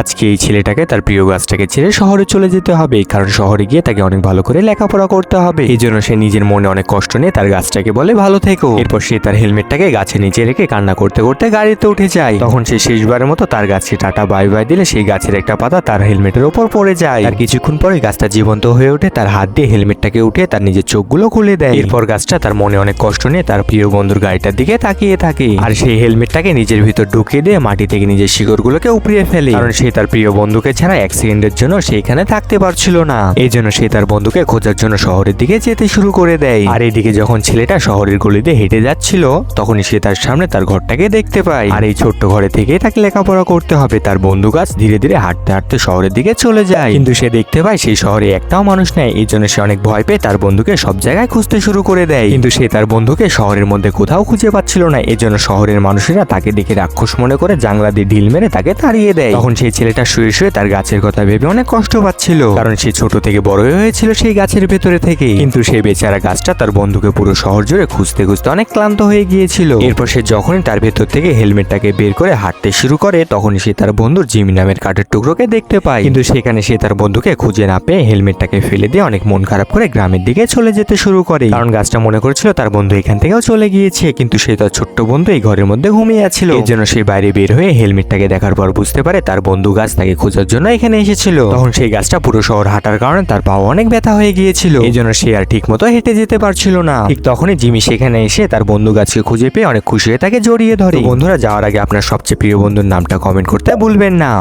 আজকে এই ছেলেটাকে তার প্রিয় গাছটাকে ছেড়ে শহরে চলে যেতে হবে, কারণ শহরে গিয়ে তাকে অনেক ভালো করে লেখাপড়া করতে হবে। এই জন্য সে নিজের মনে অনেক কষ্ট নিয়ে তার গাছটাকে বলে, ভালো থেকো। এরপর সে তার হেলমেটটাকে গাছে নিচে রেখে কান্না করতে করতে গাড়িতে উঠে যায়। তখন সে শেষবারের মতো তার গাছকে টাটা, বাই বাই দিলে সেই গাছের একটা পাতা তার হেলমেটের ওপর পড়ে যায়। আর কিছুক্ষণ পরে গাছটা জীবন্ত হয়ে ওঠে, তার হাত দিয়ে হেলমেটটাকে উঠে তার নিজের চোখগুলো খুলে দেয়। এরপর গাছটা তার মনে অনেক কষ্ট নিয়ে তার প্রিয় বন্ধুর গাড়িটার দিকে তাকিয়ে থাকে। আর সেই হেলমেটটাকে নিজের ভিতর ঢুকিয়ে দিয়ে মাটি থেকে নিজের শিকড়গুলোকে উপড়িয়ে ফেলে। কারণ সে তার প্রিয় বন্ধুকে ছাড়া অ্যাক্সিডেন্টের জন্য সেইখানে থাকতে পারছিল না। এই জন্য সে তার বন্ধুকে খোঁজার জন্য শহরের দিকে যেতে শুরু করে দেয়। আর এদিকে যখন ছেলেটা শহরের গলিতে হেঁটে যাচ্ছিল, তখনই সে তার সামনে তার ঘরটাকে দেখতে পায়। আর এই ছোট্ট ঘরে থেকে তাকে লেখাপড়া করতে হবে। তার বন্ধু গাছ ধীরে ধীরে হাঁটতে হাঁটতে শহরের দিকে চলে যায়। কিন্তু সে দেখতে পায় সেই শহরে একটাও মানুষ নেই। এই জন্য সে অনেক ভয় পেয়ে তার বন্ধুকে সব জায়গায় খুঁজতে শুরু করে দেয়। কিন্তু সে তার বন্ধুকে শহরের মধ্যে কোথাও খুঁজে পাচ্ছিল না। এই জন্য শহরের মানুষেরা তাকে দেখে রাক্ষস মনে করে জাংলা দিয়ে ঢিল মেরে তাকে তাড়িয়ে দেয়। তখন সেই ছেলেটা শুয়ে শুয়ে তার গাছের কথা ভেবে অনেক কষ্ট পাচ্ছিল। কারণ সে ছোট থেকে বড় হয়েছিল সেই গাছের ভেতরে থেকে। কিন্তু সেই বেচারা গাছটা তার বন্ধুকে পুরো শহর জুড়ে খুঁজতে খুঁজতে অনেক ক্লান্ত হয়ে গিয়েছিল। এরপর সে যখনই তার ভেতর থেকে হেলমেটটাকে বের করে হাঁটতে শুরু করে, তখনই সে তার বন্ধুর জিমি নামের কাঠের টুকরোকে দেখতে পায়। কিন্তু সেখানে সে তার বন্ধুকে খুঁজে না পেয়ে হেলমেটটাকে ফেলে দিয়ে অনেক মন খারাপ করে গ্রামের দিকে চলে যেতে শুরু করে। কারণ গাছটা মনে করেছিল তার বন্ধু এখান থেকেও চলে গিয়েছে, কিন্তু সে তার ছোট্ট বন্ধু এই ঘরের মধ্যে ঘুমিয়ে আছিল। এই জন্য সে বাইরে বের হয়ে হেলমেটটাকে দেখার পর বুঝতে পারে তার বন্ধু গাছ তাকে খোঁজার জন্য এখানে এসেছিল। তখন সেই গাছটা পুরো শহর হাঁটার কারণে তার পাও অনেক ব্যথা হয়ে গিয়েছিল। এই জন্য সে আর ঠিক মতো হেঁটে যেতে পারছিল না। ঠিক তখনই জিমি সেখানে এসে তার বন্ধু গাছকে খুঁজে পেয়ে অনেক খুশি হয়ে তাকে জড়িয়ে ধরে। বন্ধুরা, যাওয়ার আগে আপনার সবচেয়ে প্রিয় বন্ধুর নামটা কমেন্ট করতে ভুলবেন না।